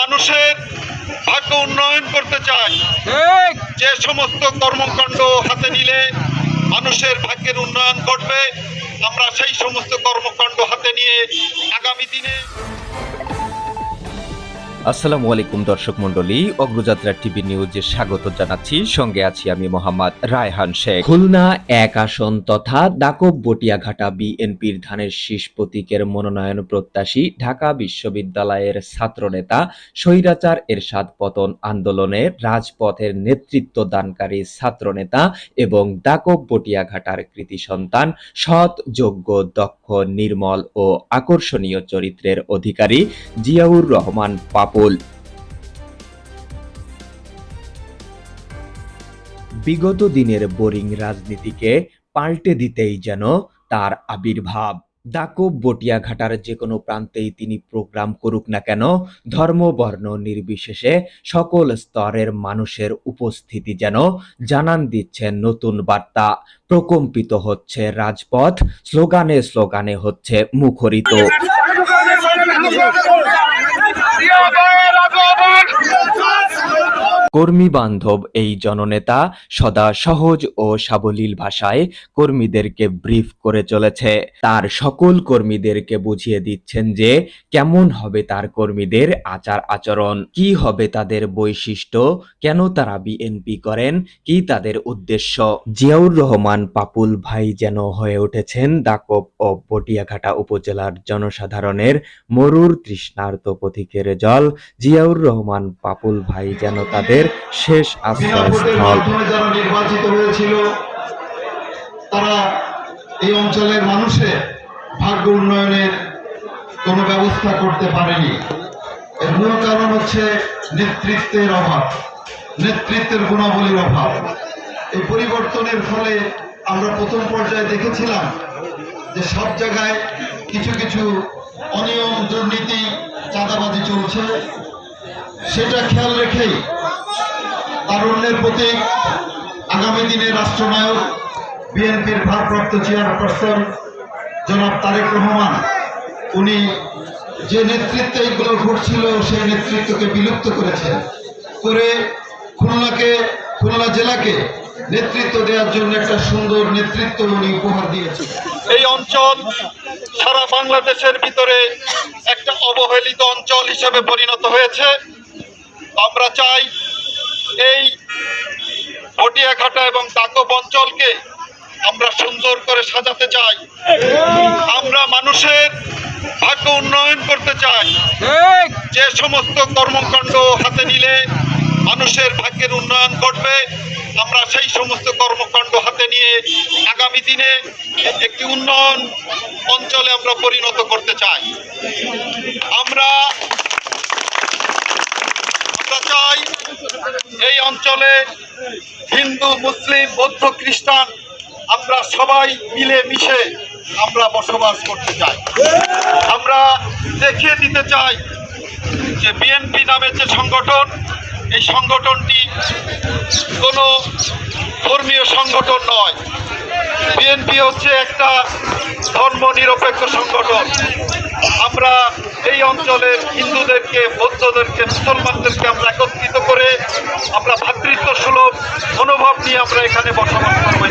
মানুষের ভাগ্য উন্নয়ন করতে চাই যে সমস্ত কর্মকাণ্ড হাতে নিলে মানুষের ভাগ্যের উন্নয়ন ঘটবে। আমরা সেই সমস্ত কর্মকাণ্ড হাতে নিয়ে আগামী দিনে আসসালামু আলাইকুম, দর্শক মন্ডলী অগ্রযাত্রা টিভি নিউজে স্বাগত জানাচ্ছি। সঙ্গে আছি আমি মোহাম্মদ রায়হান শেখ। খুলনা এক আসন তথা দাকব বটিয়াঘাটা বিএনপির ধানের শীষ প্রতীকের মনোনয়ন প্রত্যাশী ঢাকা বিশ্ববিদ্যালয়ের ছাত্রনেতা স্বৈরাচার এরশাদ পতন আন্দোলনের রাজপথের নেতৃত্ব দানকারী ছাত্রনেতা এবং দাকব বটিয়াঘাটার কৃতি সন্তান, সৎ, যোগ্য, দক্ষ, নির্মল ও আকর্ষণীয় চরিত্রের অধিকারী জিয়াউর রহমান পাপুল বিগত দিনের বোরিং রাজনীতিকে পাল্টে দিতেই যেন তার আবির্ভাব। দাকব বটিয়াঘাটার যে কোনো প্রান্তেই তিনি প্রোগ্রাম করুক না কেন, ধর্ম, বর্ণ নির্বিশেষে সকল স্তরের মানুষের উপস্থিতি যেন জানান দিচ্ছেন নতুন বার্তা। প্রকম্পিত হচ্ছে রাজপথ, স্লোগানে স্লোগানে হচ্ছে মুখরিত। কর্মী বান্ধব এই জননেতা সদা সহজ ও সাবলীল ভাষায় কর্মীদেরকে ব্রিফ করে চলেছে। তার সকল কর্মীদেরকে বুঝিয়ে দিচ্ছেন যে কেমন হবে তার কর্মীদের আচার আচরণ, কি হবে তাদের বৈশিষ্ট্য, কেন তারা বিএনপি করেন, কি তাদের উদ্দেশ্য। জিয়াউর রহমান, পাপুল ভাই যেন হয়ে উঠেছেন দাকব ও পটিয়াঘাটা উপজেলার জনসাধারণের মরুর তৃষ্ণার্ত পথিকের জল, জিয়াউর রহমান পাপুল ভাই যেন তাদের শেষ আশ্রয়স্থল। যারা নির্বাচিত হয়েছিল, তারা এই অঞ্চলের ভাগ্য উন্নয়নের কোনো ব্যবস্থা করতে পারেনি। এর মূল কারণ হচ্ছে নেতৃত্বের অভাব, নেতৃত্বের গুণাবলীর অভাব। এই পরিবর্তনের ফলে আমরা প্রথম পর্যায়ে দেখেছিলাম যে সব জায়গায় কিছু কিছু অনিয়ম, দুর্নীতি, চাঁদাবাজি চলছে। সেটা খেয়াল রেখেই তারুণ্যের প্রতীক আগামী দিনে রাষ্ট্রনায়ক, বিএনপির ভারপ্রাপ্ত চেয়ারপারসন জনাব তারেক রহমান, উনি যে নেতৃত্বে এইগুলো ঘটছিল, সেই নেতৃত্বকে বিলুপ্ত করেছেন করে খুলনাকে, খুলনা জেলাকে নেতৃত্ব দেওয়ার জন্য একটা সুন্দর নেতৃত্ব উনি উপহার দিয়েছেন। এই অঞ্চল সারা বাংলাদেশের ভিতরে একটা অবহেলিত অঞ্চল হিসেবে পরিণত হয়েছে। আমরা চাই এই পটিয়াঘাটা এবং দাকব অঞ্চলকে আমরা সুন্দর করে সাজাতে চাই। আমরা মানুষের ভাগ্য উন্নয়ন করতে চাই। যে সমস্ত কর্মকাণ্ড হাতে নিলে মানুষের ভাগ্যের উন্নয়ন ঘটবে। আমরা সেই সমস্ত কর্মকাণ্ড হাতে নিয়ে আগামী দিনে একটি উন্নয়ন অঞ্চলে আমরা পরিণত করতে চাই। আমরা আমরা চাই এই অঞ্চলে হিন্দু, মুসলিম, বৌদ্ধ, খ্রিস্টান আমরা সবাই মিলে মিশে আমরা বসবাস করতে চাই। আমরা দেখিয়ে দিতে চাই যে বিএনপি নামের যে সংগঠন এই সংগঠনটি কোনো ধর্মীয় সংগঠন নয় বিএনপি হচ্ছে একটা ধর্ম নিরপেক্ষ সংগঠন আমরা এই অঞ্চলের হিন্দুদেরকে, বৌদ্ধদেরকে, মুসলমানদেরকে আমরা একত্রিত করে আমরা ভ্রাতৃত্ব সুলভ মনোভাব নিয়ে আমরা এখানে বসবাস করব।